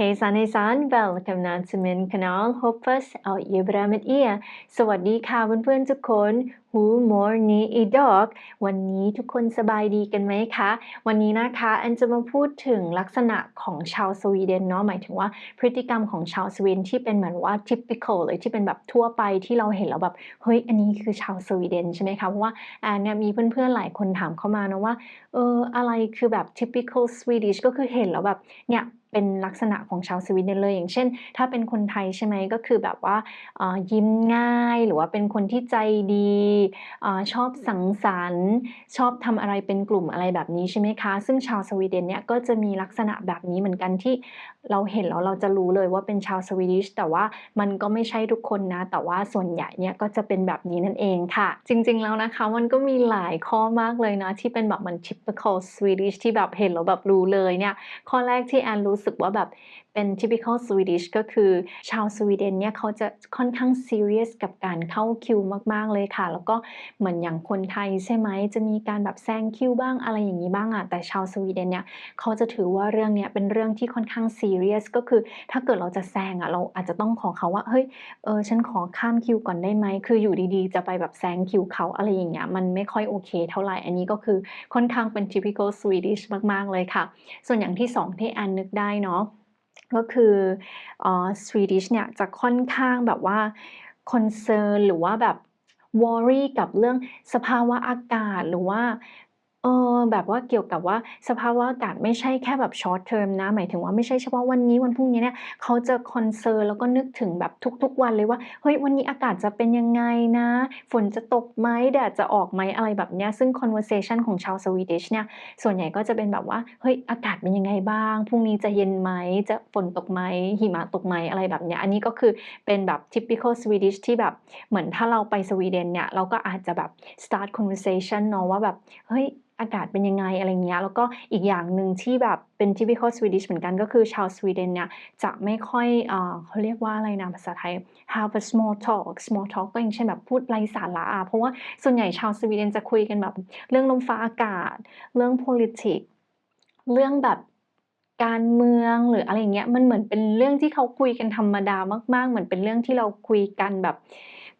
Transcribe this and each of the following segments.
Hej San välkomna till min kanal hoppas att jag är bra med er สวัสดีค่ะเพื่อนๆทุกคน Hur mår ni idag วันนี้ทุกคนสบายดีกันไหมคะ วันนี้นะคะอันจะมาพูดถึงลักษณะของชาวสวีเดนเนาะหมายถึงว่าพฤติกรรมของชาวสวีเดนที่เป็นเหมือนว่า typical เลยที่เป็นแบบทั่วไปที่เราเห็นแล้วแบบเฮ้ยอันนี้คือชาวสวีเดนใช่ไหมคะเพราะว่าแอนเนี่ยมีเพื่อนๆหลายคนถามเข้ามานะว่าเอออะไรคือแบบ typical Swedish ก็คือเห็นแล้วแบบเนี่ย เป็นลักษณะของชาวสวีเดนเลย อย่างเช่น ถ้าเป็นคนไทยใช่ไหมก็คือแบบว่ายิ้มง่าย หรือว่าเป็นคนที่ใจดีอชอบสังสรรค์ ชอบทำอะไรเป็นกลุ่มอะไรแบบนี้ใช่ไหมคะ ซึ่งชาวสวีเดนเนี่ยก็จะมีลักษณะแบบนี้เหมือนกันที่เราเห็นแล้วเราจะรู้เลยว่าเป็นชาวสวีดิชแต่ว่ามันก็ไม่ใช่ทุกคนนะ แต่ว่าส่วนใหญ่เนี่ยก็จะเป็นแบบนี้นั่นเองค่ะ จริงๆแล้วนะคะมันก็มีหลายข้อมากเลยนะที่เป็นแบบมัน typical Swedish ที่แบบเห็นแล้วแบบรู้เลยเนี่ยข้อแรกที่แอนรู้สึกว่าแบบเป็น typical Swedish ก็คือชาวสวีเดนเนี่ยเขาจะค่อนข้าง serious กับการเข้าคิวมาก ๆ เลยค่ะ แล้วก็เหมือนอย่างคนไทยใช่ไหม จะมีการแบบแซงคิวบ้างอะไรอย่างนี้บ้างอะแต่ชาวสวีเดนเนี่ยเขาจะถือว่าเรื่องเนี้ยเป็นเรื่องที่ค่อนข้าง serious ก็คือถ้าเกิดเราจะแซงอะเราอาจจะต้องขอเขาว่า เฮ้ย เออ ฉันขอข้ามคิวก่อนได้ไหม คืออยู่ดีๆ จะไปแบบแซงคิวเขาอะไรอย่างเงี้ย มันไม่ค่อยโอเคเท่าไหร่ อันนี้ก็คือค่อนข้างเป็น typical Swedish มาก ๆ เลยค่ะ ส่วนอย่างที่สองที่แอนนึกได้เนาะ ก็คืออ่อ Swedish เนี่ยจะค่อนข้างแบบว่าคอนเซิร์นหรือว่าแบบวอรี่กับเรื่องสภาวะอากาศหรือว่า เออ แบบว่าเกี่ยวกับว่า สภาวะอากาศไม่ใช่แค่แบบ short term นะ หมายถึงว่าไม่ใช่เฉพาะวันนี้ วันพรุ่งนี้เนี่ย เขาจะ concern แล้วก็นึกถึงแบบทุก ๆ วันเลยว่า เฮ้ย วันนี้อากาศจะเป็นยังไงนะ ฝนจะตกไหม แดดจะออกไหม อะไรแบบเนี้ย ซึ่ง conversation ของชาว Swedish เนี่ย ส่วนใหญ่ก็จะเป็นแบบว่า เฮ้ย อากาศเป็นยังไงบ้าง พรุ่งนี้จะเย็นไหม จะฝนตกไหม หิมะตกไหม อะไรแบบเนี้ย อันนี้ก็คือเป็นแบบ typical Swedish ที่แบบ เหมือนถ้าเราไปสวีเดนเนี่ย เราก็อาจจะแบบ start conversation เนาะว่าแบบ เฮ้ย อากาศเป็นยังไงอะไรเงี้ยแล้วก็อีกอย่างหนึ่งที่แบบเป็น typical Swedish เหมือนกันก็คือชาวสวีเดนเนี่ยจะไม่ค่อยเออเขาเรียกว่าอะไรนะภาษาไทย have a small talk small talk ก็อย่างเช่นแบบพูดไร้สาระอะเพราะว่าส่วนใหญ่ชาวสวีเดนจะคุยกันแบบเรื่องลมฟ้าอากาศ เรื่อง politics เรื่องแบบการเมืองหรืออะไรเงี้ยมันเหมือนเป็นเรื่องที่เขาคุยกันธรรมดามาก ๆ เหมือนเป็นเรื่องที่เราคุยกันแบบ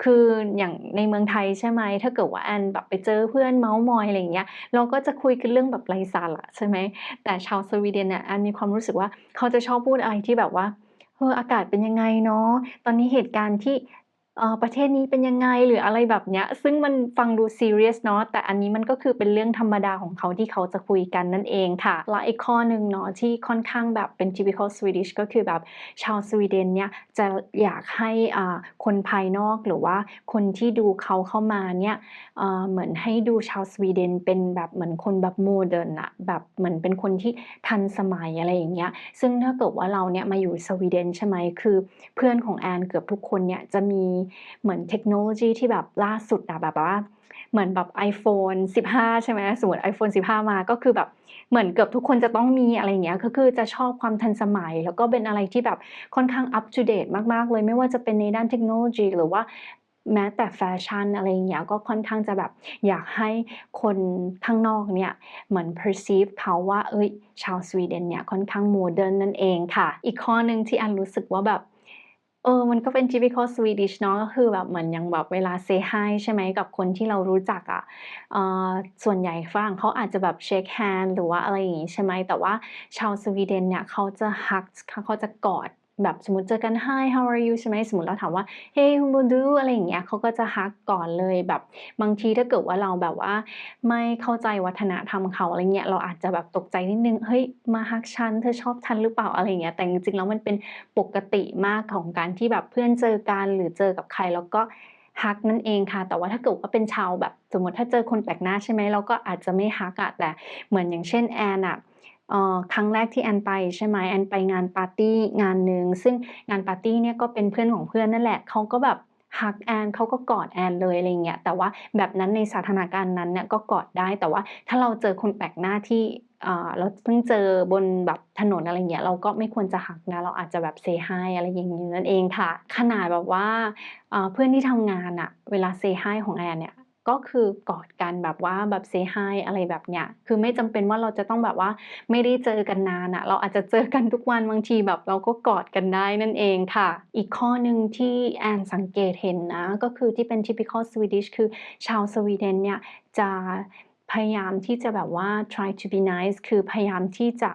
คืออย่างในเมืองไทยใช่ไหมถ้าเกิดว่าแอนแบบไปเจอเพื่อนเมาส์มอยอะไรอย่างเงี้ยเราก็จะคุยกันเรื่องแบบไร้สาระใช่ไหมแต่ชาวสวีเดนเนี่ยแอนมีความรู้สึกว่าเขาจะชอบพูดอะไรที่แบบว่าเอออากาศเป็นยังไงเนาะตอนนี้เหตุการณ์ที่ เอ่อ ประเทศนี้เป็นยังไง หรืออะไรแบบเนี้ย ซึ่งมันฟังดูซีเรียสเนาะ แต่อันนี้มันก็คือเป็นเรื่องธรรมดาของเขาที่เขาจะคุยกันนั่นเองค่ะ และอีกข้อหนึ่งเนาะที่ค่อนข้างแบบเป็น typical Swedish ก็คือแบบชาวสวีเดนเนี่ยจะอยากให้อ่าคนภายนอกหรือว่าคนที่ดูเขาเข้ามาเนี่ย เอ่อ เหมือนให้ดูชาวสวีเดนเป็นแบบเหมือนคนแบบโมเดิร์นอะแบบเหมือนเป็นคนที่ทันสมัยอะไรอย่างเงี้ย ซึ่งถ้าเกิดว่าเราเนี่ยมาอยู่สวีเดนใช่ไหม คือเพื่อนของแอนเกือบทุกคนเนี่ยจะมีเหมือนเทคโนโลยีที่แบบล่าสุดอะแบบว่า เหมือนแบบ iPhone 15 ใช่ไหมสมมติ iPhone 15 มาก็คือแบบเหมือนเกือบทุกคนจะต้องมีอะไรเงี้ยก็คือจะชอบความทันสมัย แล้วก็เป็นอะไรที่แบบค่อนข้าง up to date มากๆ เลยไม่ว่าจะเป็นในด้านเทคโนโลยี หรือว่าแม้แต่แฟชั่นอะไรอย่างเงี้ยก็ค่อนข้างจะแบบอยากให้คนข้างนอกเนี่ย เหมือน perceive เขาว่า เอ้ย ชาวสวีเดนเนี่ย ค่อนข้างโมเดิร์นนั่นเองค่ะ อีกข้อหนึ่งที่อันรู้สึกว่าแบบ เออ มันก็เป็น typical Swedish เนาะ ก็คือแบบเหมือนยังแบบเวลา say hi ใช่ไหม กับคนที่เรารู้จักอะ เอ่อ ส่วนใหญ่ฝรั่งเขาอาจจะแบบ shake hand หรือว่าอะไรอย่างงี้ ใช่ไหม แต่ว่าชาวสวีเดนเนี่ย เขาจะ hug เขาจะกอด แบบสมมติเจอกัน hi how are you ใช่ไหมสมมติเราถามว่า hey how are you อะไรอย่างเงี้ยเขาก็จะ hug ก่อนเลยแบบบางทีถ้าเกิดว่าเราแบบว่า ไม่เข้าใจวัฒนธรรมเขาอะไรเงี้ยเราอาจจะแบบตกใจนิดนึงเฮ้ยมาฮักฉันเธอชอบฉันหรือเปล่าอะไรเงี้ยแต่จริงๆแล้วมันเป็นปกติมากของการที่แบบเพื่อนเจอกันหรือเจอกับใครแล้วก็ฮักนั่นเองค่ะ แต่ว่าถ้าเกิดว่าเป็นชาวแบบ สมมติถ้าเจอคนแปลกหน้าใช่ไหมเราก็อาจจะไม่ฮักอะแต่เหมือนอย่างเช่นแอนอะ เอ่อครั้งแรกที่แอนไปใช่ไหม แอนไปงานปาร์ตี้งานหนึ่ง ซึ่งงานปาร์ตี้เนี่ยก็เป็นเพื่อนของเพื่อนนั่นแหละ เขาก็แบบฮักแอน เขาก็กอดแอนเลย อะไรเงี้ย แต่ว่าแบบนั้นในสถานการณ์นั้นเนี่ยก็กอดได้ แต่ว่าถ้าเราเจอคนแปลกหน้าที่ อ่า เราเพิ่งเจอบนแบบถนน อะไรเงี้ย เราก็ไม่ควรจะฮักนะ เราอาจจะแบบ say hi อะไรอย่างงี้นั่นเองค่ะ ขนาดแบบว่า อ่า เพื่อนที่ทำงานอะ เวลา say hi ของแอนเนี่ย ก็คือกอดกันแบบว่าแบบเซฮายอะไรแบบเนี้ย คือไม่จำเป็นว่าเราจะต้องแบบว่าไม่ได้เจอกันนานอะเราอาจจะเจอกันทุกวันบางทีแบบเราก็กอดกันได้นั่นเองค่ะ อีกข้อหนึ่งที่แอนสังเกตเห็นนะ ก็คือที่เป็น typical Swedish คือชาวสวีเดนเนี่ยจะ พยายามที่จะแบบว่า try to be nice คือพยายามที่จะ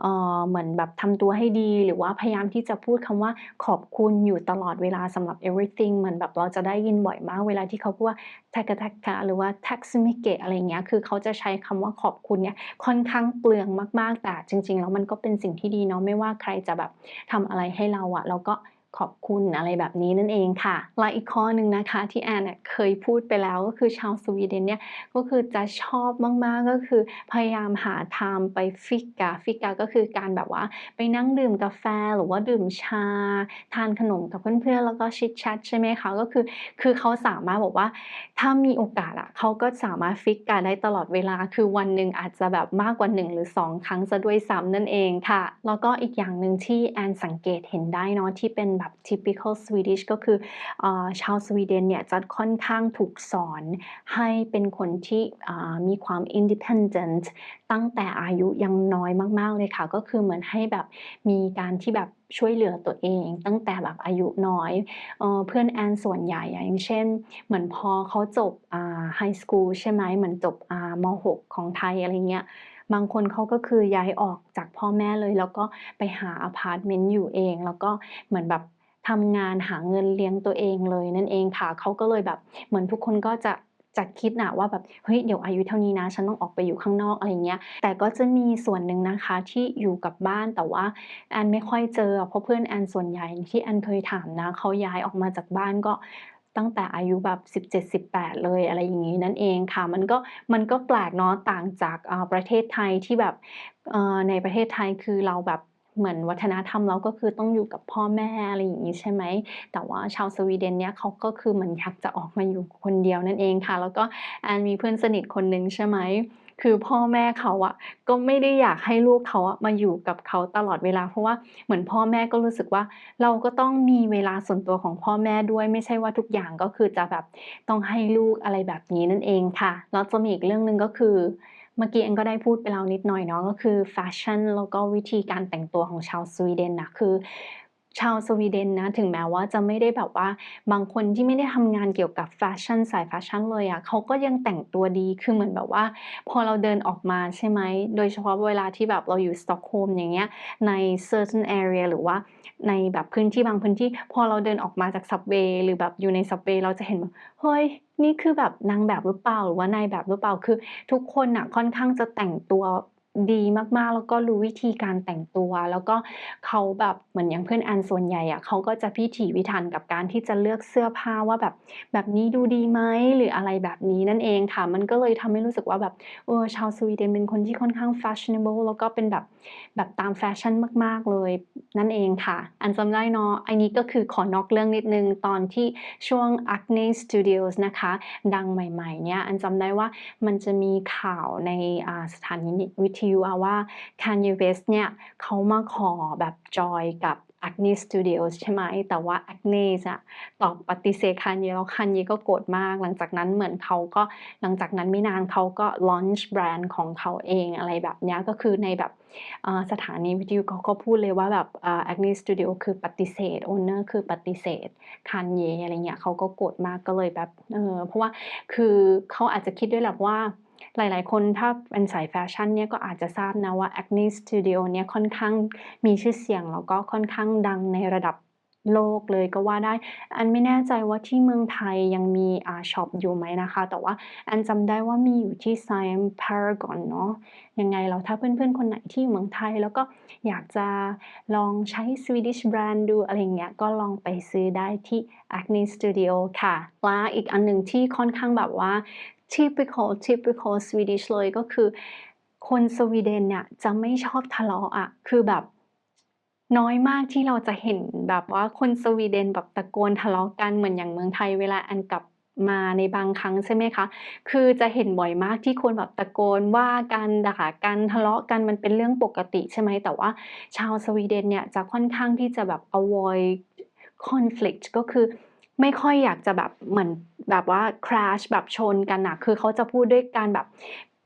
เอ่อเหมือนแบบทำตัวให้ดี หรือว่าพยายามที่จะพูดคำว่าขอบคุณอยู่ตลอดเวลาสำหรับ everything เหมือนแบบเราจะได้ยินบ่อยมากเวลาที่เขาพูดว่า taka taka หรือว่า taksumike อะไรอย่างเงี้ย คือเขาจะใช้คำว่าขอบคุณเนี่ยค่อนข้างเปลืองมาก ๆ แต่จริง ๆ แล้วมันก็เป็นสิ่งที่ดีเนาะ ไม่ว่าใครจะแบบทำอะไรให้เราอะเราก็ ขอบคุณอะไรแบบนี้นั่นเองค่ะ และอีกข้อหนึ่งนะคะที่แอนเคยพูดไปแล้วก็คือชาวสวีเดนเนี่ยก็คือจะชอบมากๆก็คือ พยายามหาทางไป fika fika ก็คือการแบบว่าไปนั่งดื่มกาแฟหรือว่าดื่มชา ทานขนมกับเพื่อนๆแล้วก็ chit-chat ใช่ไหมคะก็คือ คือเขาสามารถบอกว่าถ้ามีโอกาสอะเขาก็สามารถ fika ได้ตลอดเวลา คือวันหนึ่งอาจจะแบบมากกว่า1หรือ 2 ครั้งเสียด้วยซ้ำนั่นเองค่ะ แล้วก็อีกอย่างหนึ่งที่แอนสังเกตเห็นได้เนาะที่เป็นแบบ typical Swedish ก็คืออชาวสวีเดนเนี่ยจะค่อนข้างถูกสอนให้เป็นคนที่มีความ independent ตั้งแต่อายุยังน้อยมาก ๆ เลยค่ะ ก็คือเหมือนให้แบบมีการที่แบบช่วยเหลือตัวเอง ตั้งแต่แบบอายุน้อยเออเพื่อนแอนส่วนใหญ่อย่างเช่น เหมือนพอเขาจบไฮสคูลใช่ไหมเหมือนจบม 6 ของไทยอะไรเงี้ยบางคนเขาก็คือย้ายออกจากพ่อแม่เลย แล้วก็ไปหาอพาร์ตเมนต์อยู่เอง แล้วก็เหมือนแบบ ทำงานหาเงินเลี้ยงตัวเองเลยนั่นเองค่ะ เขาก็เลยแบบเหมือนทุกคนก็จะจะคิดน่ะว่าแบบเฮ้ยเดี๋ยวอายุเท่านี้นะ ฉันต้องออกไปอยู่ข้างนอกอะไรเงี้ย แต่ก็จะมีส่วนหนึ่งนะคะที่อยู่กับบ้านแต่ว่าแอนไม่ค่อยเจอ เพราะเพื่อนแอนส่วนใหญ่ที่แอนเคยถามนะเขาย้ายออกมาจากบ้านก็ตั้งแต่อายุแบบ17-18 เลยอะไรอย่างงี้นั่นเองค่ะ มันก็มันก็แปลกเนาะต่างจากอ่าประเทศไทยที่แบบอ่อในประเทศไทยคือเราแบบ เหมือนวัฒนธรรมเราก็คือต้องอยู่กับพ่อแม่อะไรอย่างงี้ใช่ไหม แต่ว่าชาวสวีเดนเนี่ยเขาก็คือเหมือนอยากจะออกมาอยู่คนเดียวนั่นเองค่ะ แล้วก็แอนมีเพื่อนสนิทคนหนึ่งใช่ไหมคือพ่อแม่เขาอะก็ไม่ได้อยากให้ลูกเขาอะมาอยู่กับเขาตลอดเวลา เพราะว่าเหมือนพ่อแม่ก็รู้สึกว่า เราก็ต้องมีเวลาส่วนตัวของพ่อแม่ด้วย ไม่ใช่ว่าทุกอย่างก็คือจะแบบต้องให้ลูกอะไรแบบนี้นั่นเองค่ะแล้วจะมีอีกเรื่องหนึ่งก็คือ เมื่อกี้แอนก็ได้พูดไปแล้วนิดหน่อยเนาะก็คือแฟชั่นแล้วก็วิธีการแต่งตัวของชาวสวีเดนนะคือชาวสวีเดนนะถึงแม้ว่าจะไม่ได้แบบว่าบางคนที่ไม่ได้ทำงานเกี่ยวกับแฟชั่นสายแฟชั่นเลยอะเขาก็ยังแต่งตัวดีคือเหมือนแบบว่า พอเราเดินออกมาใช่ไหมโดยเฉพาะเวลาที่แบบเราอยู่สต็อกโฮล์มอย่างเงี้ยใน certain area หรือว่าในแบบพื้นที่บางพื้นที่ พอเราเดินออกมาจาก subway หรือแบบอยู่ใน subway เราจะเห็นแบบเฮ้ย นี่คือแบบนางแบบหรือเปล่า หรือว่านายแบบหรือเปล่า คือทุกคนน่ะค่อนข้างจะแต่งตัว ดีมากๆ แล้วก็รู้วิธีการแต่งตัว แล้วก็เขาแบบเหมือนอย่างเพื่อนแอนส่วนใหญ่อะเขาก็จะพิถีพิถันกับการที่จะเลือกเสื้อผ้าว่าแบบแบบนี้ดูดีไหมหรืออะไรแบบนี้นั่นเองค่ะ มันก็เลยทำให้รู้สึกว่าแบบเออชาวสวีเดนเป็นคนที่ค่อนข้าง fashionable แล้วก็เป็นแบบแบบตามแฟชั่นมากๆเลยนั่นเองค่ะแอนจำได้เนาะอันนี้ก็คือขอนอกเรื่องนิดนึงตอนที่ช่วง Acne Studios นะคะ ดังใหม่ๆ เนี่ยแอนจำได้ว่ามันจะมีข่าวในสถานีวิทยุอะว่า Kanye West เนี่ยเขามาขอแบบจอยกับ Acne Studios ใช่ไหม แต่ว่า Agnes อะตอบปฏิเสธ Kanye แล้ว Kanye ก็โกรธมาก หลังจากนั้นเหมือนเขาก็หลังจากนั้นไม่นานเขาก็ launch แบรนด์ของเขาเองอะไรแบบเนี้ยก็คือในแบบสถานีวิทยุเขาก็พูดเลยว่าแบบอ่า Acne Studio คือปฏิเสธ Owner คือปฏิเสธ Kanye อะไรเงี้ยเขาก็โกรธมากก็เลยแบบเออเพราะว่าคือเขาอาจจะคิดด้วยแหละว่า หลายๆ คนถ้าเป็นสายแฟชั่นเนี่ยก็อาจจะทราบนะว่า Acne Studio เนี่ยค่อนข้างมีชื่อเสียง แล้วก็ค่อนข้างดังในระดับโลกเลยก็ว่าได้แอนไม่แน่ใจว่าที่เมืองไทยยังมีอ่าช็อปอยู่ไหมนะคะ แต่ว่าแอนจำได้ว่ามีอยู่ที่ Siam Paragon เนาะ ยังไงแล้วถ้าเพื่อนๆ คนไหนที่อยู่เมืองไทย แล้วก็อยากจะลองใช้ Swedish แบรนด์ดูอะไรเงี้ย ก็ลองไปซื้อได้ที่ Acne Studio ค่ะ และอีกอันหนึ่งที่ค่อนข้างแบบว่า typical typical Swedish เลยก็คือ คนสวีเดนเนี่ยจะไม่ชอบทะเลาะอะคือแบบน้อยมากที่เราจะเห็นแบบว่าคนสวีเดนแบบตะโกนทะเลาะกันเหมือนอย่างเมืองไทยเวลาแอนกลับมาในบางครั้งใช่ไหมคะ คือจะเห็นบ่อยมากที่คนแบบตะโกนว่ากันด่ากันทะเลาะกันมันเป็นเรื่องปกติใช่ไหมแต่ว่าชาวสวีเดนเนี่ยจะค่อนข้างที่จะแบบ avoid conflict ก็คือ ไม่ค่อยอยากจะแบบเหมือนแบบว่า crash แบบชนกันนะคือเขาจะพูดด้วยการแบบ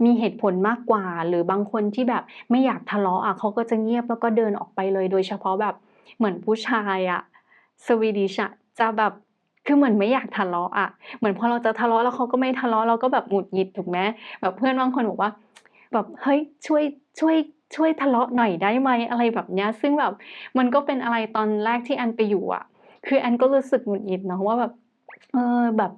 มีเหตุผลมากกว่า หรือบางคนที่แบบไม่อยากทะเลาะอะเขาก็จะเงียบแล้วก็เดินออกไปเลย โดยเฉพาะแบบเหมือนผู้ชายอะ Swedish อะจะแบบคือเหมือนไม่อยากทะเลาะอะเหมือนพอเราจะทะเลาะแล้วเขาก็ไม่ทะเลาะเราก็แบบหงุดหงิดถูกไหม?แบบเพื่อนบางคนบอกว่า แบบ"เฮ้ยช่วยช่วยช่วยทะเลาะหน่อยได้ไหม?"อะไรแบบเนี้ยซึ่งแบบมันก็เป็นอะไรตอนแรกที่แอนไปอยู่อะ คือแอนก็รู้สึกหงุดหงิดเนาะว่าแบบ เออแบบ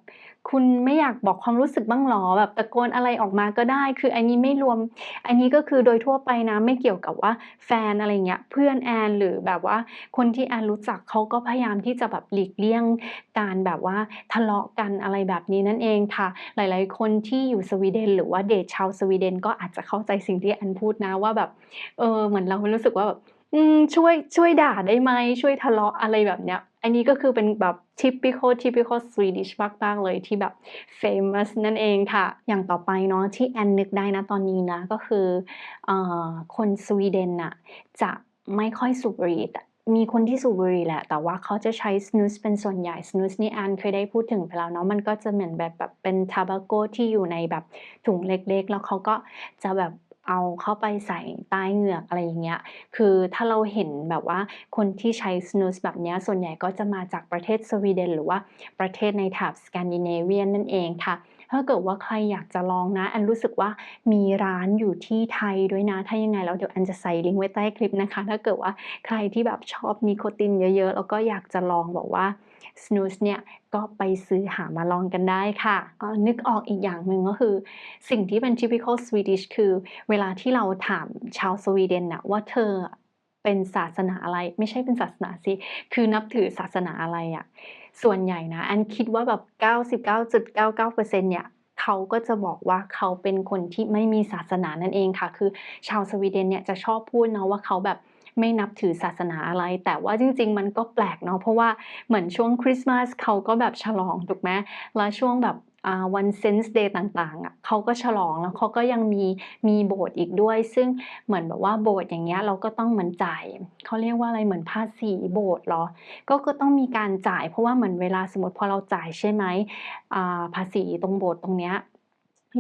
คุณไม่อยากบอกความรู้สึกบ้างหรอ?แบบตะโกนอะไรออกมาก็ได้ คืออันนี้ไม่รวม อันนี้ก็คือโดยทั่วไปนะไม่เกี่ยวกับว่าแฟนอะไรเงี้ยเพื่อนแอนหรือแบบว่า คนที่แอนรู้จักเขาก็พยายามที่จะแบบหลีกเลี่ยงการแบบว่าทะเลาะกันอะไรแบบนี้นั่นเองค่ะ หลาย ๆ คนที่อยู่สวีเดน หรือว่าเดตชาวสวีเดนก็อาจจะเข้าใจสิ่งที่แอนพูดนะว่าแบบ เออเหมือนเรารู้สึกว่าแบบ อืม ช่วย ช่วยด่าได้ไหม?ช่วยทะเลาะ อะไรแบบเนี้ย อันนี้ก็คือเป็นแบบ typical typical Swedish มากๆเลยที่แบบ famous นั่นเองค่ะ อย่างต่อไปเนาะที่แอนนึกได้ณตอนนี้นะ ก็คือเอ่อคนสวีเดนน่ะจะไม่ค่อยสูบบุหรี่มีคนที่สูบบุหรี่แหละ แต่ว่าเขาจะใช้ snus เป็นส่วนใหญ่ snus นี่แอนเคยได้พูดถึงไปแล้วเนาะ มันก็จะเหมือนแบบแบบเป็น tobacco ที่อยู่ในแบบถุงเล็กๆ แล้วเขาก็จะแบบ เอาเข้าไปใส่ใต้เหงือก อะไรอย่างเงี้ย คือถ้าเราเห็นแบบว่าคนที่ใช้สนุสแบบเนี้ยส่วนใหญ่ก็จะมาจากประเทศสวีเดน หรือว่าประเทศในแถบสแกนดิเนเวียนนั่นเองค่ะ ถ้าเกิดว่าใครอยากจะลองนะแอนรู้สึกว่ามีร้านอยู่ที่ไทยด้วยนะ ถ้ายังไงแล้วเดี๋ยวแอนจะใส่ลิงก์ไว้ใต้คลิปนะคะ ถ้าเกิดว่าใครที่แบบชอบนิโคตินเยอะๆ แล้วก็อยากจะลองแบบว่า snus เนี่ยก็ไปซื้อหามาลองกันได้ค่ะก็นึกออกอีกอย่างหนึ่งก็คือ สิ่งที่เป็น typical Swedish คือ เวลาที่เราถามชาวสวีเดนน่ะว่า"เธอ เป็นศาสนาอะไร?"ไม่ใช่เป็นศาสนาสิ คือนับถือศาสนาอะไรอะส่วนใหญ่นะแอนคิดว่าแบบ 99.99%เนี่ยเขาก็จะบอกว่าเขาเป็นคนที่ไม่มีศาสนานั่นเองค่ะ คือชาวสวีเดนเนี่ยจะชอบพูดเนาะว่าเขาแบบไม่นับถือศาสนาอะไร แต่ว่าจริง ๆ มันก็แปลกเนาะเพราะว่าเหมือนช่วงคริสต์มาสเขาก็แบบฉลองถูกไหม?แล้วช่วงแบบ วันเซนส์เดย์ต่างๆอะเขาก็ฉลองแล้วเขาก็ยังมีมีโบสถ์อีกด้วย ซึ่งเหมือนแบบว่าโบสถ์อย่างเงี้ยเราก็ต้องเหมือนจ่ายเขาเรียกว่าอะไรเหมือนภาษีโบสถ์เหรอ?ก็ก็ต้องมีการจ่ายเพราะว่าเหมือนเวลาสมมติพอเราจ่ายใช่ไหม?ภาษีตรงโบสถ์ตรงเนี้ย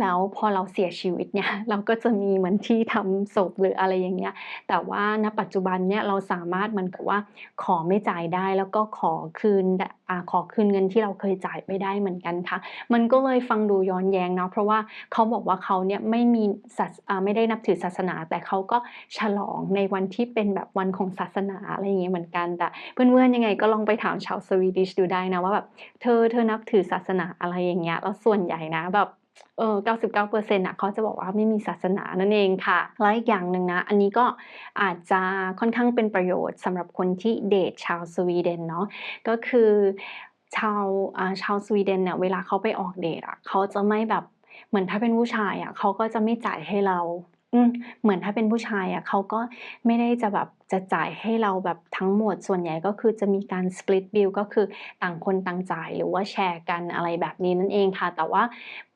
แล้วพอเราเสียชีวิตเนี่ยเราก็จะมีเหมือนที่ทำศพหรืออะไรอย่างเงี้ย แต่ว่าณปัจจุบันเนี่ยเราสามารถมือนกับว่าขอไม่จ่ายได้แล้วก็ขอคืนอ่าขอคืนเงินที่เราเคยจ่ายไปได้เหมือนกันค่ะ มันก็เลยฟังดูย้อนแย้งเนาะเพราะว่าเขาบอกว่าเขาเนี่ยไม่มีศาสอ่าไม่ได้นับถือศาสนา แต่เขาก็ฉลองในวันที่เป็นแบบวันของศาสนาอะไรอย่างเงี้ยเหมือนกันแต่เพื่อนๆยังไงก็ลองไปถามชาว Swedish ดูได้นะว่าแบบ"เธอเธอนับถือศาสนาอะไร?"อย่างเงี้ยแล้วส่วนใหญ่นะแบบ เออ99%น่ะเขาจะบอกว่าไม่มีศาสนานั่นเองค่ะ แล้วอีกอย่างหนึ่งนะ อันนี้ก็อาจจะค่อนข้างเป็นประโยชน์สำหรับคนที่เดตชาวสวีเดนเนาะก็คือชาวชาวสวีเดนเนี่ยเวลาเขาไปออกเดตอะเขาจะไม่แบบเหมือนถ้าเป็นผู้ชายอะเขาก็จะไม่จ่ายให้เราเหมือนถ้าเป็นผู้ชายอะเขาก็ไม่ได้จะแบบจะจ่ายให้เราแบบทั้งหมดส่วนใหญ่ก็คือจะมีการ split bill ก็คือต่างคนต่างจ่ายหรือว่าแชร์กันอะไรแบบนี้นั่นเองค่ะ แต่ว่า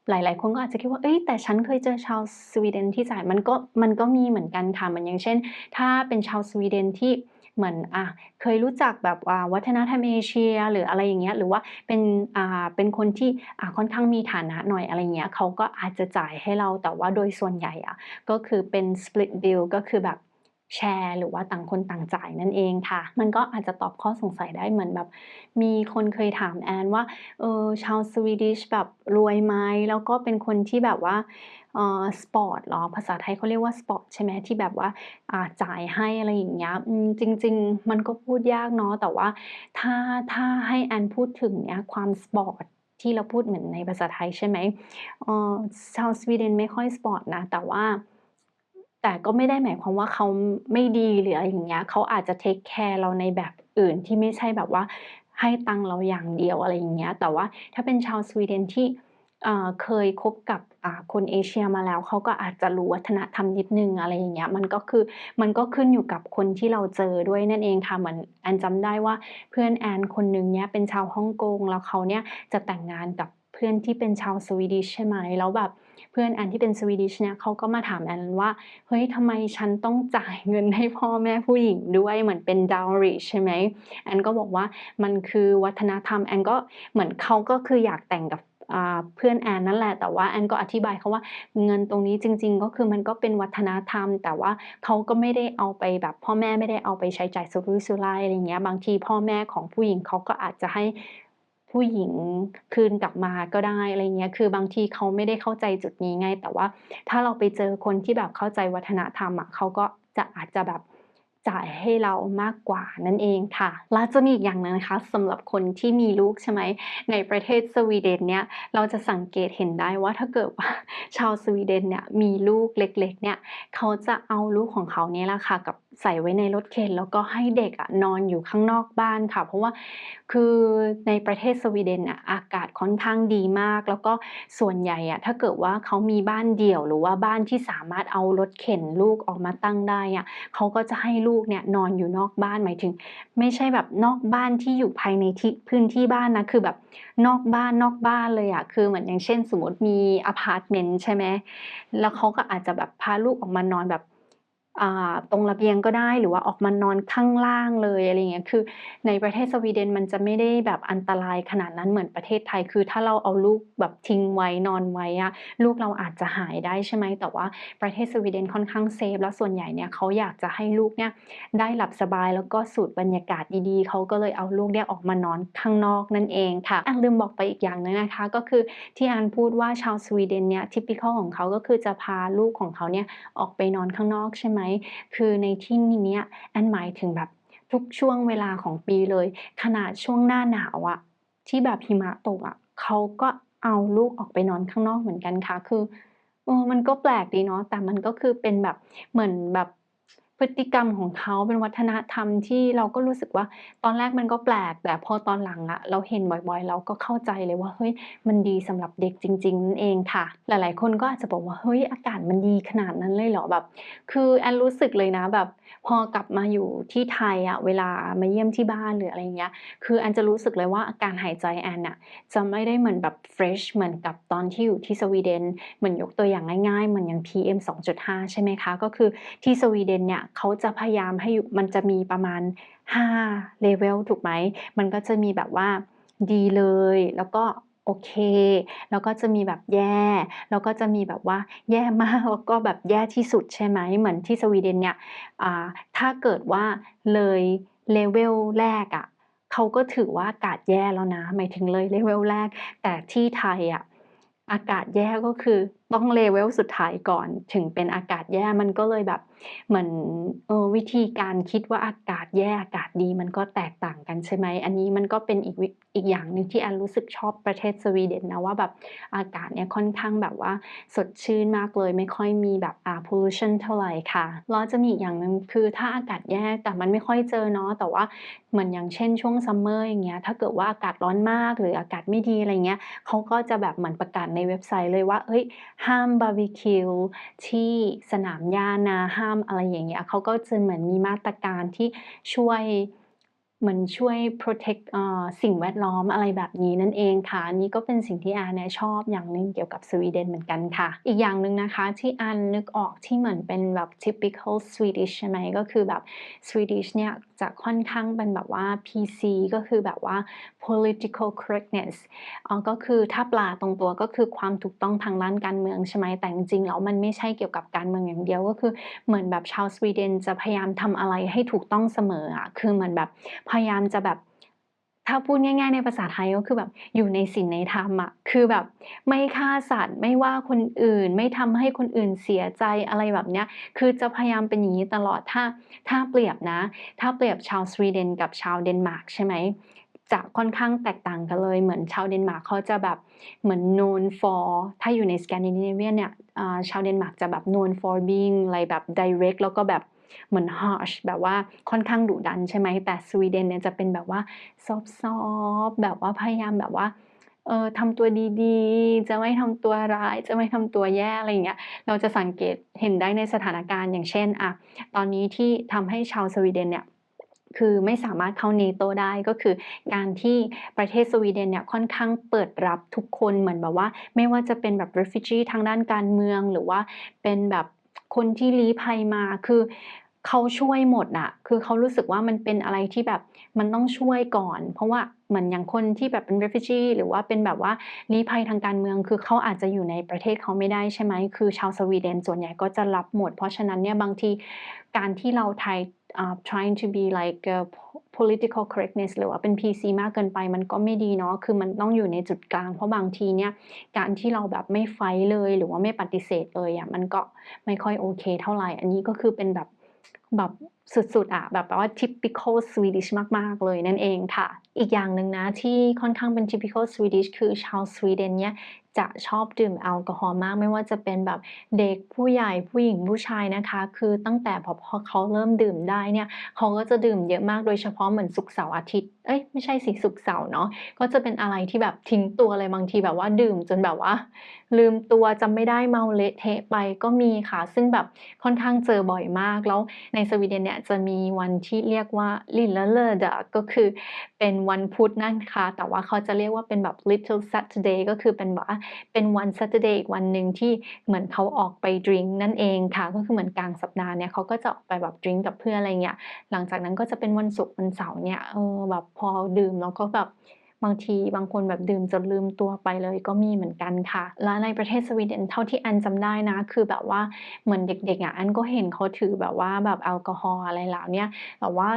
หลาย ๆ คนก็อาจจะคิดว่า"เฮ้ยแต่ฉันเคยเจอชาวสวีเดนที่จ่าย"มันก็มันก็มีเหมือนกันค่ะเหมือนอย่างเช่น ถ้าเป็นชาวสวีเดนที่เหมือนอ่าเคยรู้จักแบบอ่าวัฒนธรรมเอเชีย หรืออะไรอย่างเงี้ยหรือว่าเป็นอ่าเป็นคนที่อ่าค่อนข้างมีฐานะหน่อยอะไรเงี้ยเขาก็อาจจะจ่ายให้เราแต่ว่าโดยส่วนใหญ่อะก็คือเป็น split bill ก็คือแบบ แชร์หรือว่าต่างคนต่างจ่ายนั่นเองค่ะ มันก็อาจจะตอบข้อสงสัยได้เหมือนแบบ มีคนเคยถามแอนว่า"เออชาว Swedish แบบรวยไหม?แล้วก็เป็นคนที่แบบว่าเออสปอร์ตหรอ?"ภาษาไทยเขาเรียกว่าสปอร์ตใช่ไหม?ที่แบบว่าอ่าจ่ายให้อะไรอย่างเงี้ยจริง ๆ มันก็พูดยากเนาะแต่ว่าถ้าถ้าให้แอนพูดถึงเนี่ยความสปอร์ตที่เราพูดเหมือนในภาษาไทยใช่ไหม?เออชาวสวีเดนไม่ค่อยสปอร์ตนะแต่ว่า แต่ก็ไม่ได้หมายความว่าเขาไม่ดีหรืออะไรอย่างเงี้ยเขาอาจจะเทกแคร์เราในแบบอื่นที่ไม่ใช่แบบว่าให้ตังเราอย่างเดียวอะไรอย่างเงี้ย แต่ว่าถ้าเป็นชาวสวีเดนที่เคยคบกับคนเอเชียมาแล้วเขาก็อาจจะรู้วัฒนธรรมนิดนึงอะไรอย่างเงี้ยมันก็คือมันก็ขึ้นอยู่กับคนที่เราเจอด้วยนั่นเองค่ะเหมือนแอนจำได้ว่าเพื่อนแอนคนหนึ่งเนี่ยเป็นชาวฮ่องกงแล้วเขาเนี่ยจะแต่งงานกับเพื่อนที่เป็นชาว Swedish ใช่ไหม?แล้วแบบ เพื่อนแอนที่เป็น Swedish เนี่ยเขาก็มาถามแอนว่า"เฮ้ยทำไมฉันต้องจ่ายเงินให้พ่อแม่ผู้หญิงด้วยเหมือนเป็น dowry ใช่ไหม?"แอนก็บอกว่ามันคือวัฒนธรรมแอนก็เหมือนเขาก็คืออยากแต่งกับเพื่อนแอนนั่นแหละแต่ว่าแอนก็อธิบายเขาว่าเงินตรงนี้จริง ๆ ก็คือมันก็เป็นวัฒนธรรม แต่ว่าเขาก็ไม่ได้เอาไปแบบ พ่อแม่ไม่ได้เอาไปใช้จ่ายสุรุ่ยสุร่ายอะไรเงี้ยบางทีพ่อแม่ของผู้หญิงเขาก็อาจจะให้ ผู้หญิงคืนกลับมาก็ได้อะไรเงี้ย คือบางทีเขาไม่ได้เข้าใจจุดนี้ไง แต่ว่าถ้าเราไปเจอคนที่แบบเข้าใจวัฒนธรรมอะเขาก็จะอาจจะแบบจ่ายให้เรามากกว่านั่นเองค่ะ แล้วจะมีอีกอย่างหนึ่งนะคะสำหรับคนที่มีลูกใช่ไหมในประเทศสวีเดนเนี่ยเราจะสังเกตเห็นได้ว่าถ้าเกิดว่าชาวสวีเดนเนี่ยมีลูกเล็กๆเนี่ยเขาจะเอาลูกของเขาเนี่ยแหละค่ะกับ ใส่ไว้ในรถเข็นแล้วก็ให้เด็กอะนอนอยู่ข้างนอกบ้านค่ะ เพราะว่าคือในประเทศสวีเดนน่ะอากาศค่อนข้างดีมาก แล้วก็ส่วนใหญ่อะถ้าเกิดว่าเขามีบ้านเดี่ยว หรือว่าบ้านที่สามารถเอารถเข็นลูกออกมาตั้งได้อะเขาก็จะให้ลูกเนี่ยนอนอยู่นอกบ้านหมายถึง ไม่ใช่แบบนอกบ้านที่อยู่ภายในที่พื้นที่บ้านนะคือแบบนอกบ้านนอกบ้านเลยอะคือเหมือนอย่างเช่น สมมติมีอพาร์ตเมนต์ใช่ไหมแล้วเขาก็อาจจะแบบพาลูกออกมานอนแบบ ตรงระเบียงก็ได้หรือว่าออกมานอนข้างล่างเลยอะไรเงี้ยคือในประเทศสวีเดนมันจะไม่ได้แบบอันตรายขนาดนั้นเหมือนประเทศไทย คือถ้าเราเอาลูกแบบทิ้งไว้นอนไว้อะลูกเราอาจจะหายได้ใช่ไหมแต่ว่าประเทศสวีเดนค่อนข้างเซฟแล้วส่วนใหญ่เนี่ยเขาอยากจะให้ลูกเนี่ยได้หลับสบายแล้วก็สูดบรรยากาศดีๆเขาก็เลยเอาลูกเนี่ยออกมานอนข้างนอกนั่นเองค่ะอาลืมบอกไปอีกอย่างหนึ่งนะคะ ก็คือที่อันพูดว่าชาวสวีเดนเนี่ย typical ของเขาก็คือจะพาลูกของเขาเนี่ยออกไปนอนข้างนอกใช่ไหมคือในที่นี้เนี่ยแอนหมายถึงแบบทุกช่วงเวลาของปีเลย ขนาดช่วงหน้าหนาวอะที่แบบหิมะตกอะเขาก็เอาลูกออกไปนอนข้างนอกเหมือนกันค่ะ คือเออมันก็แปลกดีเนาะแต่มันก็คือเป็นแบบเหมือนแบบ พฤติกรรมของเขาเป็นวัฒนธรรมที่เราก็รู้สึกว่า ตอนแรกมันก็แปลก แต่พอตอนหลังอะเราเห็นบ่อยๆ เราก็เข้าใจเลยว่าเฮ้ยมันดีสำหรับเด็กจริงๆนั่นเองค่ะ หลายๆ คนก็อาจจะบอกว่าเฮ้ยอากาศมันดีขนาดนั้นเลยเหรอ?แบบ คือแอนรู้สึกเลยนะแบบ พอกลับมาอยู่ที่ไทยอะเวลามาเยี่ยมที่บ้านหรืออะไรอย่างเงี้ยคือแอนจะรู้สึกเลยว่าอาการหายใจแอนน่ะจะไม่ได้เหมือนแบบเฟรชเหมือนกับตอนที่อยู่ที่สวีเดนเหมือนยกตัวอย่างง่ายๆเหมือนอย่าง PM 2.5 ใช่ไหมคะ ก็คือที่สวีเดนเนี่ยเขาจะพยายามให้มันจะมีประมาณ5 level ถูกไหม มันก็จะมีแบบว่าดีเลย แล้วก็โอเค แล้วก็จะมีแบบแย่ แล้วก็จะมีแบบว่าแย่มาก แล้วก็แบบแย่ที่สุดใช่ไหม เหมือนที่สวีเดนเนี่ยถ้าเกิดว่าเลย level แรกอะเขาก็ถือว่าอากาศแย่แล้วนะ หมายถึงเลย level แรก แต่ที่ไทยอะอากาศแย่ก็คือต้อง level สุดท้ายก่อน ถึงเป็นอากาศแย่มันก็เลยแบบ เหมือนออวิธีการคิดว่าอากาศแย่อากาศดีมันก็แตกต่างกันใช่ไหม อันนี้มันก็เป็นอีกอีกอย่างหนึ่งที่แอนรู้สึกชอบประเทศสวีเดนนะว่าแบบอากาศเนี่ยค่อนข้างแบบว่าสดชื่นมากเลยไม่ค่อยมีแบบอ่า pollution เท่าไหร่ค่ะแล้วจะมีอีกอย่างหนึ่งคือถ้าอากาศแย่แต่มันไม่ค่อยเจอเนาะแต่ว่าเหมือนอย่างเช่นช่วง summer อย่างเงี้ยถ้าเกิดว่าอากาศร้อนมากหรืออากาศไม่ดีอะไรเงี้ยเขาก็จะแบบเหมือนประกาศในเว็บไซต์เลยว่าเฮ้ยห้ามบาร์บีคิวที่สนามหญ้านะห้ามอะไรอย่างเงี้ยเขาก็จะเหมือนมีมาตรการที่ช่วยเหมือนช่วย protect เอ่อสิ่งแวดล้อมอะไรแบบนี้นั่นเองค่ะอันนี้ก็เป็นสิ่งที่อนเนี่ยชอบอย่างหนึ่งเกี่ยวกับสวีเดนเหมือนกันค่ะ อีกอย่างหนึ่งนะคะที่อานนึกออกที่เหมือนเป็นแบบ typical Swedish ใช่ไหมก็คือแบบ Swedish เนี่ย จะค่อนข้างเป็นแบบว่า PC ก็คือแบบว่า political correctness อ๋อก็คือถ้าปลาตรงตัวก็คือความถูกต้องทางด้านการเมืองใช่ไหมแต่จริงๆแล้วมันไม่ใช่เกี่ยวกับการเมืองอย่างเดียวก็คือเหมือนแบบชาวสวีเดนจะพยายามทำอะไรให้ถูกต้องเสมออะคือเหมือนแบบพยายามจะแบบ ถ้าพูดง่าย ๆ ในภาษาไทยก็คือแบบอยู่ในศีลในธรรมอะคือแบบไม่ฆ่าสัตว์ไม่ว่าคนอื่น ไม่ทำให้คนอื่นเสียใจอะไรแบบเนี้ยคือจะพยายามเป็นอย่างงี้ตลอดถ้าถ้าเปรียบนะ ถ้าเปรียบชาวสวีเดนกับชาวเดนมาร์กใช่ไหมจะค่อนข้างแตกต่างกันเลย เหมือนชาวเดนมาร์กเขาจะแบบเหมือน known for ถ้าอยู่ใน Scandinavian เนี่ยชาวเดนมาร์กจะแบบ known for being อะไรแบบ direct แล้วก็แบบ เหมือน harsh แบบว่าค่อนข้างดุดันใช่ไหมแต่สวีเดนเนี่ยจะเป็นแบบว่าซอฟต์แบบว่าพยายามแบบว่าเออทำตัวดีๆ จะไม่ทำตัวร้าย จะไม่ทำตัวแย่อะไรอย่างเงี้ย เราจะสังเกตเห็นได้ในสถานการณ์อย่างเช่นอะตอนนี้ที่ทำให้ชาวสวีเดนเนี่ยคือไม่สามารถเข้า NATO ได้ก็คือการที่ประเทศสวีเดนเนี่ยค่อนข้างเปิดรับทุกคนเหมือนแบบว่า ไม่ว่าจะเป็นแบบ refugee ทางด้านการเมืองหรือว่าเป็นแบบ คนที่ลี้ภัยมาคือเขาช่วยหมดอะคือเขารู้สึกว่ามันเป็นอะไรที่แบบมันต้องช่วยก่อน เพราะว่าเหมือนอย่างคนที่แบบเป็น refugee หรือว่าเป็นแบบว่าลี้ภัยทางการเมือง คือเขาอาจจะอยู่ในประเทศเขาไม่ได้ใช่ไหมคือชาวสวีเดนส่วนใหญ่ก็จะรับหมด เพราะฉะนั้นเนี่ยบางทีการที่เราไทย trying to be like political correctness หรือว่าเป็น PC มากเกินไปมันก็ไม่ดีเนาะ คือมันต้องอยู่ในจุดกลาง เพราะบางทีเนี่ยการที่เราแบบไม่ไฟเลยหรือว่าไม่ปฏิเสธเลยอะมันก็ไม่ค่อยโอเคเท่าไหร่ อันนี้ก็คือเป็นแบบแบบสุดๆอะแบบว่า typical Swedish มาก ๆ เลยนั่นเองค่ะ อีกอย่างหนึ่งนะที่ค่อนข้างเป็น typical Swedish คือชาวสวีเดนเนี่ย จะชอบดื่มแอลกอฮอล์มาก ไม่ว่าจะเป็นแบบเด็กผู้ใหญ่ผู้หญิงผู้ชายนะคะ คือตั้งแต่พอพอเขาเริ่มดื่มได้เนี่ยเขาก็จะดื่มเยอะมากโดยเฉพาะเหมือนศุกเสาร์อาทิตย์เอ๊ยไม่ใช่สิศุกเสาร์เนาะก็จะเป็นอะไรที่แบบทิ้งตัวเลยบางทีแบบว่าดื่มจนแบบว่า ลืมตัวจำไม่ได้เมาเละเทะไปก็มีค่ะ ซึ่งแบบค่อนข้างเจอบ่อยมากแล้วในสวีเดนเนี่ยจะมีวันที่เรียกว่า Lilla-lördag ก็คือเป็นวันพุธนะคะแต่ว่าเขาจะเรียกว่าเป็นแบบ Little Saturday ก็คือเป็นแบบเป็นวัน Saturday อีกวันหนึ่งที่เหมือนเขาออกไปดริงก์นั่นเองค่ะ ก็คือเหมือนกลางสัปดาห์เนี่ยเขาก็จะออกไปแบบดริงก์กับเพื่อนอะไรเงี้ย หลังจากนั้นก็จะเป็นวันศุกร์วันเสาร์เนี่ยเออแบบพอดื่มแล้วก็แบบบางทีบางคนแบบดื่มจนลืมตัวไปเลยก็มีเหมือนกันค่ะ และในประเทศสวีเดนเท่าที่แอนจำได้นะ คือแบบว่าเหมือนเด็กๆอะแอนก็เห็นเขาถือแบบว่าแบบแอลกอฮอล์อะไรเหล่านี้แต่ว่า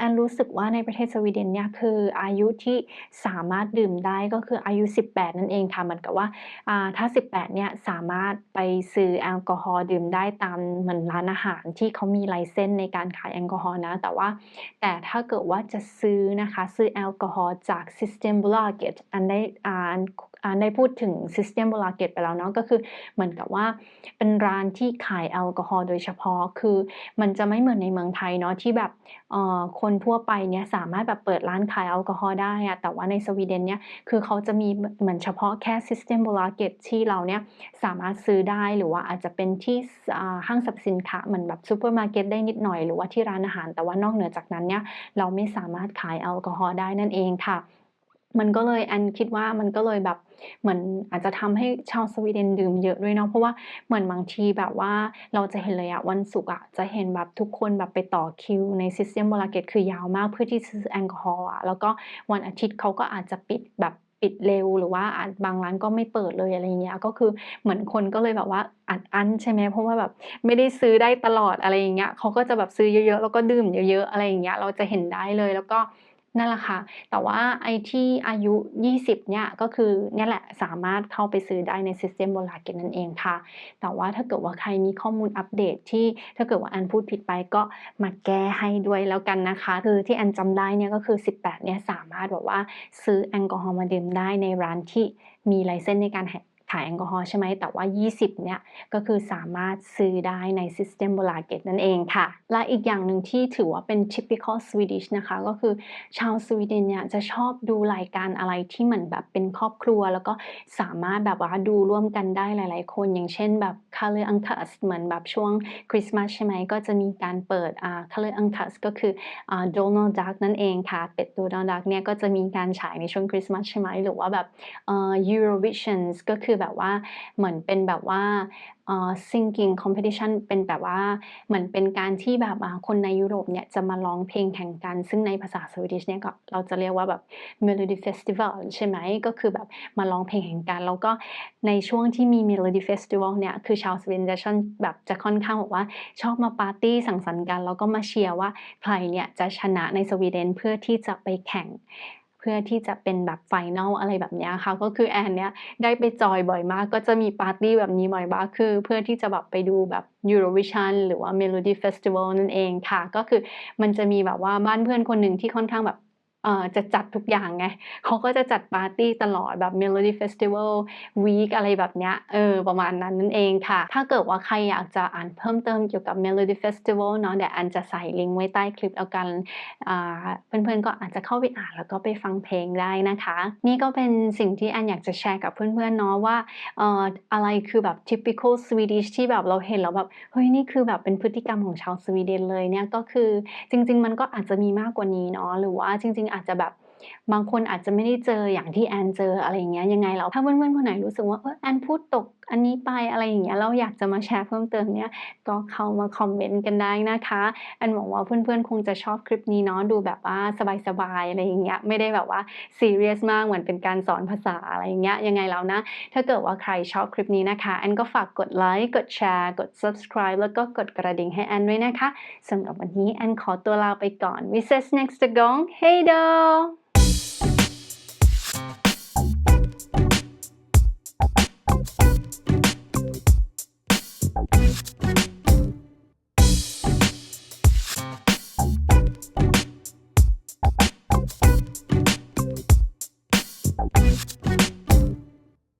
อันรู้สึกว่าในประเทศสวีเดนเนี่ยคืออายุที่สามารถดื่มได้ก็คืออายุ 18 นั่นเองค่ะ เหมือนกับว่าอ่าถ้า 18 เนี่ยสามารถไปซื้อแอลกอฮอล์ดื่มได้ตามเหมือนร้านอาหารที่เขามีไลเซนส์ในการขายแอลกอฮอล์นะ แต่ว่าแต่ถ้าเกิดว่าจะซื้อนะคะ ซื้อแอลกอฮอล์จาก Systembolaget อันได้อ่าอ่า ได้พูดถึง Systembolaget ไปแล้วเนาะก็คือเหมือนกับว่าเป็นร้านที่ขายแอลกอฮอล์โดยเฉพาะคือมันจะไม่เหมือนในเมืองไทยเนาะที่แบบคนทั่วไปเนี่ยสามารถแบบเปิดร้านขายแอลกอฮอล์ได้อะแต่ว่าในสวีเดนเนี่ยคือเขาจะมีเหมือนเฉพาะแค่ Systembolaget ที่เราเนี่ยสามารถซื้อได้หรือว่าอาจจะเป็นที่ห้างสรรพสินค้าเหมือนแบบซูเปอร์มาร์เก็ตได้นิดหน่อยหรือว่าที่ร้านอาหาร แต่ว่านอกเหนือจากนั้นเนี่ยเราไม่สามารถขายแอลกอฮอล์ได้นั่นเองค่ะ มันก็เลยแอนคิดว่ามันก็เลยแบบ เหมือนอาจจะทำให้ชาวสวีเดนดื่มเยอะด้วยเนาะเพราะว่าเหมือนบางทีแบบว่าเราจะเห็นเลยอะวันศุกร์อะจะเห็นแบบทุกคนแบบไปต่อคิวใน Systembolaget คือยาวมากเพื่อที่ซื้อแอลกอฮอล์อะแล้วก็วันอาทิตย์เขาก็อาจจะปิดแบบปิดเร็วหรือว่าอาจบางร้านก็ไม่เปิดเลยอะไรอย่างเงี้ยก็คือเหมือนคนก็เลยแบบว่าอัดอั้นใช่ไหมเพราะว่าแบบไม่ได้ซื้อได้ตลอดอะไรอย่างเงี้ยเขาก็จะแบบซื้อเยอะๆแล้วก็ดื่มเยอะๆอะไรอย่างเงี้ยเราจะเห็นได้เลยแล้วก็ นั่นแหละค่ะ แต่ว่าไอ้ที่อายุ 20 เนี่ยก็คือเนี่ยแหละสามารถเข้าไปซื้อได้ใน Systembolaget นั่นเองค่ะ แต่ว่าถ้าเกิดว่าใครมีข้อมูลอัปเดตที่ถ้าเกิดว่าแอนพูดผิดไปก็มาแก้ให้ด้วยแล้วกันนะคะ คือที่แอนจำได้เนี่ยก็คือ 18 เนี่ยสามารถแบบว่าซื้อแอลกอฮอล์มาดื่มได้ในร้านที่มีไลเซนส์ในการแห ขายแอลกอฮอล์ใช่ไหมแต่ว่า 20 เนี่ยก็คือสามารถซื้อได้ใน Systembolaget นั่นเองค่ะ และอีกอย่างหนึ่งที่ถือว่าเป็น typical Swedish นะคะ ก็คือชาวสวีเดนเนี่ยจะชอบดูรายการอะไรที่เหมือนแบบเป็นครอบครัว แล้วก็สามารถแบบว่าดูร่วมกันได้หลาย ๆ คน อย่างเช่นแบบ Kalle Ankas เหมือนแบบช่วงคริสต์มาสใช่ไหมก็จะมีการเปิดอ่า Kalle Ankas ก็คืออ่า Donald Duck นั่นเองค่ะเป็ด Donald Duck เนี่ยก็จะมีการฉายในช่วงคริสต์มาสใช่ไหมหรือว่าแบบเอ่อ Eurovisions ก็คือแบบว่าเหมือนเป็นแบบว่าเอ่อ singing competition เป็นแบบว่าเหมือนเป็นการที่แบบอ่าคนในยุโรปเนี่ยจะมาร้องเพลงแข่งกัน ซึ่งในภาษา Swedish เนี่ยก็เราจะเรียกว่าแบบ Melodifestival ใช่ไหม ก็คือแบบมาร้องเพลงแข่งกัน แล้วก็ในช่วงที่มี Melodifestival เนี่ย คือชาวสวีเดนจะชอนแบบจะค่อนข้างแบบว่าชอบมาปาร์ตี้สังสรรค์กัน แล้วก็มาเชียร์ว่าใครเนี่ยจะชนะในสวีเดนเพื่อที่จะไปแข่ง เพื่อที่จะเป็นแบบ final อะไรแบบนี้ค่ะ ก็คือแอนเนี่ยได้ไปจอยบ่อยมาก ก็จะมีปาร์ตี้แบบนี้บ่อยมากคือ เพื่อที่จะแบบไปดูแบบ Eurovision หรือว่า Melody Festival นั่นเองค่ะ ก็คือมันจะมีแบบว่าบ้านเพื่อนคนหนึ่งที่ค่อนข้างแบบ จะจัดทุกอย่างไงเขาก็จะจัดปาร์ตี้ตลอดแบบ Melodifestival Week อะไรแบบเนี้ยเออประมาณนั้นนั่นเองค่ะ ถ้าเกิดว่าใครอยากจะอ่านเพิ่มเติมเกี่ยวกับ Melodifestival เนาะเดี๋ยวแอนจะใส่ลิงก์ไว้ใต้คลิปแล้วกันเพื่อนๆก็อาจจะเข้าไปอ่านแล้วก็ไปฟังเพลงได้นะคะ นี่ก็เป็นสิ่งที่แอนอยากจะแชร์กับเพื่อนๆเนาะว่าอออะไรคือแบบ typical Swedish ที่แบบเราเห็นแล้วแบบเฮ้ยนี่คือแบบเป็นพฤติกรรมของชาวสวีเดนเลยเนี่ยก็คือจริง ๆ มันก็อาจจะมีมากกว่านี้เนาะหรือว่าจริง ๆอาจจะแบบ บางคนอาจจะไม่ได้เจออย่างที่แอนเจออะไรอย่างเงี้ยยังไงแล้วถ้าเพื่อนๆคนไหนรู้สึกว่าเออแอนพูดตกอันนี้ไปอะไรอย่างเงี้ยแล้วอยากจะมาแชร์เพิ่มเติมเนี่ยก็เข้ามาคอมเมนต์กันได้นะคะแอนหวังว่าเพื่อนๆคงจะชอบคลิปนี้เนาะดูแบบว่าสบายๆอะไรอย่างเงี้ยไม่ได้แบบว่าซีเรียสมากเหมือนเป็นการสอนภาษาอะไรอย่างเงี้ยยังไงแล้วนะ ถ้าเกิดว่าใครชอบคลิปนี้นะคะแอนก็ฝากกดไลค์กดแชร์กด Subscribe แล้วก็กดกระดิ่งให้แอนด้วยนะคะสำหรับวันนี้แอนขอตัวลาไปก่อน Vi ses nästa gång. Hej då!